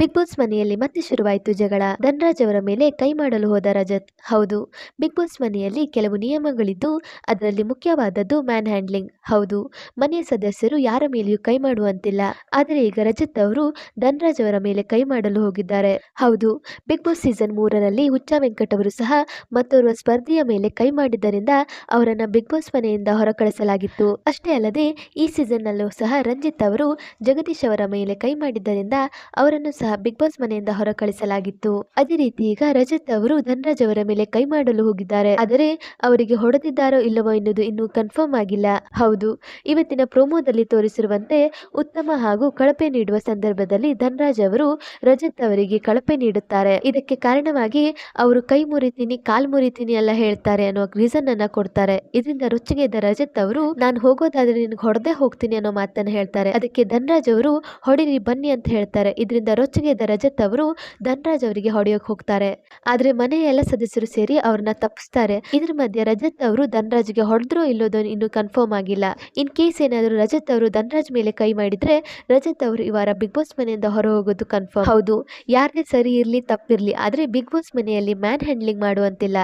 Big boss ಮನೆಯಲ್ಲಿ ಮತ್ತೆ ಶುರುವಾಯಿತು ಜಗಳ. ಧನ್ರಾಜ್ ಅವರ ಮೇಲೆ ಕೈ ಮಾಡಲು ಹೋದ ರಜತ್. ಹೌದು, ಬಿಗ್ ಬಾಸ್ ಮನೆಯಲ್ಲಿ ಕೆಲವು ನಿಯಮಗಳಿದ್ದು, ಅದರಲ್ಲಿ ಮುಖ್ಯವಾದದ್ದು ಮ್ಯಾನ್ ಹ್ಯಾಂಡ್ಲಿಂಗ್ ಹೌದು, ಮನೆಯ ಸದಸ್ಯರು ಯಾರ ಮೇಲೆಯೂ ಕೈ ಮಾಡುವಂತಿಲ್ಲ. ಆದರೆ ಈಗ ರಜತ್ ಅವರು ಧನ್ರಾಜ್ ಅವರ ಮೇಲೆ ಕೈ ಮಾಡಲು ಹೋಗಿದ್ದಾರೆ. ಹೌದು, ಬಿಗ್ ಬಾಸ್ ಸೀಸನ್ ಮೂರರಲ್ಲಿ ಹುಚ್ಚ ವೆಂಕಟ್ ಅವರು ಸಹ ಮತ್ತೋರ್ವ ಸ್ಪರ್ಧೆಯ ಮೇಲೆ ಕೈ ಮಾಡಿದ್ದರಿಂದ ಅವರನ್ನ ಬಿಗ್ ಬಾಸ್ ಮನೆಯಿಂದ ಹೊರಕಳಿಸಲಾಗಿತ್ತು. ಅಷ್ಟೇ ಅಲ್ಲದೆ, ಈ ಸೀಸನ್ನಲ್ಲೂ ಸಹ ರಂಜಿತ್ ಅವರು ಜಗದೀಶ್ ಅವರ ಮೇಲೆ ಕೈ ಮಾಡಿದ್ದರಿಂದ ಅವರನ್ನು ಸಹ ಬಿಗ್ ಬಾಸ್ ಮನೆಯಿಂದ ಹೊರಕಳಿಸಲಾಗಿತ್ತು. ಅದೇ ರೀತಿ ಈಗ ರಜತ್ ಅವರು ಧನರಾಜ್ ಅವರ ಮೇಲೆ ಕೈ ಮಾಡಲು ಹೋಗಿದ್ದಾರೆ. ಆದರೆ ಅವರಿಗೆ ಹೊಡೆದಿದ್ದಾರೋ ಇಲ್ಲವೋ ಎನ್ನುವುದು ಇನ್ನೂ ಕನ್ಫರ್ಮ್ ಆಗಿಲ್ಲ. ಹೌದು, ಇವತ್ತಿನ ಪ್ರೋಮೋದಲ್ಲಿ ತೋರಿಸಿರುವಂತೆ ಉತ್ತಮ ಹಾಗೂ ಕಳಪೆ ನೀಡುವ ಸಂದರ್ಭದಲ್ಲಿ ಧನರಾಜ್ ಅವರು ರಜತ್ ಅವರಿಗೆ ಕಳಪೆ ನೀಡುತ್ತಾರೆ. ಇದಕ್ಕೆ ಕಾರಣವಾಗಿ ಅವರು ಕೈ ಮುರಿತೀನಿ, ಕಾಲ್ ಮುರಿತೀನಿ ಎಲ್ಲ ಹೇಳ್ತಾರೆ ಅನ್ನೋ ರೀಸನ್ ಅನ್ನ ಕೊಡ್ತಾರೆ. ಇದರಿಂದ ರೊಚ್ಚಿಗೆದ್ದ ರಜತ್ ಅವರು, ನಾನು ಹೋಗೋದಾದ್ರೆ ನಿನ್ಗೆ ಹೊಡೆದೇ ಹೋಗ್ತೀನಿ ಅನ್ನೋ ಮಾತನ್ನ ಹೇಳ್ತಾರೆ. ಅದಕ್ಕೆ ಧನರಾಜ್ ಅವರು, ಹೊಡಿರಿ, ಬನ್ನಿ ಅಂತ ಹೇಳ್ತಾರೆ. ಇದರಿಂದ ರೊಚ್ಚಿಗೆದ್ದ ರಜತ್ ಅವರು ಧನ್ರಾಜ್ ಅವರಿಗೆ ಹೊಡೆಯೋಕ್ ಹೋಗ್ತಾರೆ. ಆದ್ರೆ ಮನೆಯ ಎಲ್ಲ ಸದಸ್ಯರು ಸೇರಿ ಅವ್ರನ್ನ ತಪ್ಪಿಸ್ತಾರೆ. ಇದ್ರ ಮಧ್ಯೆ ರಜತ್ ಅವರು ಧನ್ರಾಜ್ಗೆ ಹೊಡೆದ್ರೋ ಇಲ್ಲೋದೋ ಇನ್ನು ಕನ್ಫರ್ಮ್ ಆಗಿಲ್ಲ. ಇನ್ ಕೇಸ್ ಏನಾದರೂ ರಜತ್ ಅವರು ಧನ್ರಾಜ್ ಮೇಲೆ ಕೈ ಮಾಡಿದ್ರೆ ರಜತ್ ಅವರು ಈ ವಾರ ಬಿಗ್ ಬಾಸ್ ಮನೆಯಿಂದ ಹೊರ ಹೋಗೋದು ಕನ್ಫರ್ಮ್. ಹೌದು, ಯಾರದೇ ಸರಿ ಇರ್ಲಿ ತಪ್ಪಿರಲಿ, ಆದ್ರೆ ಬಿಗ್ ಬಾಸ್ ಮನೆಯಲ್ಲಿ ಮ್ಯಾನ್ ಹ್ಯಾಂಡ್ಲಿಂಗ್ ಮಾಡುವಂತಿಲ್ಲ.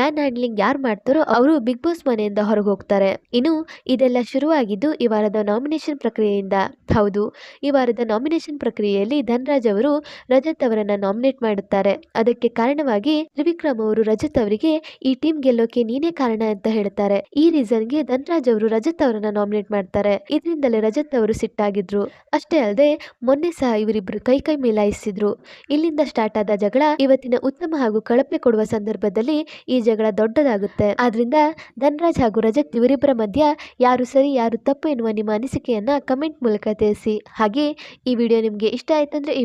ಮ್ಯಾನ್ ಹ್ಯಾಂಡ್ಲಿಂಗ್ ಯಾರು ಮಾಡ್ತಾರೋ ಅವರು ಬಿಗ್ ಬಾಸ್ ಮನೆಯಿಂದ ಹೊರಗೆ ಹೋಗ್ತಾರೆ ಇನ್ನು ಇದೆಲ್ಲ ಶುರುವಾಗಿದ್ದು ಈ ವಾರದ ನಾಮಿನೇಷನ್ ಪ್ರಕ್ರಿಯೆಯಿಂದ. ಹೌದು, ಈ ವಾರದ ನಾಮಿನೇಷನ್ ಪ್ರಕ್ರಿಯೆಯಲ್ಲಿ ಧನ್ರಾಜ್ ಅವರು ರಜತ್ ಅವರನ್ನ ನಾಮಿನೇಟ್ ಮಾಡುತ್ತಾರೆ. ಅದಕ್ಕೆ ಕಾರಣವಾಗಿ ತ್ರಿವಿಕ್ರಮ್ ಅವರು ರಜತ್ ಅವರಿಗೆ ಈ ಟೀಮ್ ಗೆಲ್ಲೋಕೆ ನೀನೇ ಕಾರಣ ಅಂತ ಹೇಳ್ತಾರೆ. ಈ ರೀಸನ್ಗೆ ಧನ್ರಾಜ್ ಅವರು ರಜತ್ ಅವರನ್ನ ನಾಮಿನೇಟ್ ಮಾಡ್ತಾರೆ. ಇದರಿಂದಲೇ ರಜತ್ ಅವರು ಸಿಟ್ಟಾಗಿದ್ರು ಅಷ್ಟೇ ಅಲ್ಲದೆ ಮೊನ್ನೆ ಸಹ ಇವರಿಬ್ರು ಕೈ ಕೈ ಮೇಲಾಯಿಸಿದ್ರು. ಇಲ್ಲಿಂದ ಸ್ಟಾರ್ಟ್ ಆದ ಜಗಳ ಇವತ್ತಿನ ಉತ್ತಮ ಹಾಗೂ ಕಳಪೆ ಕೊಡುವ ಸಂದರ್ಭದಲ್ಲಿ ಈ ಜಗಳ ದೊಡ್ಡದಾಗುತ್ತೆ. ಆದ್ರಿಂದ ಧನ್ರಾಜ್ ಹಾಗೂ ರಜತ್ ಇವರಿಬ್ಬರ ಮಧ್ಯ ಯಾರು ಸರಿ, ಯಾರು ತಪ್ಪು ಎನ್ನುವ ನಿಮ್ಮ ಅನಿಸಿಕೆಯನ್ನ ಕಮೆಂಟ್ ಮೂಲಕ ತಿಳಿಸಿ. ಹಾಗೆ ಈ ವಿಡಿಯೋ ನಿಮಗೆ ಇಷ್ಟ ಆಯ್ತಂದ್ರೆ ಈ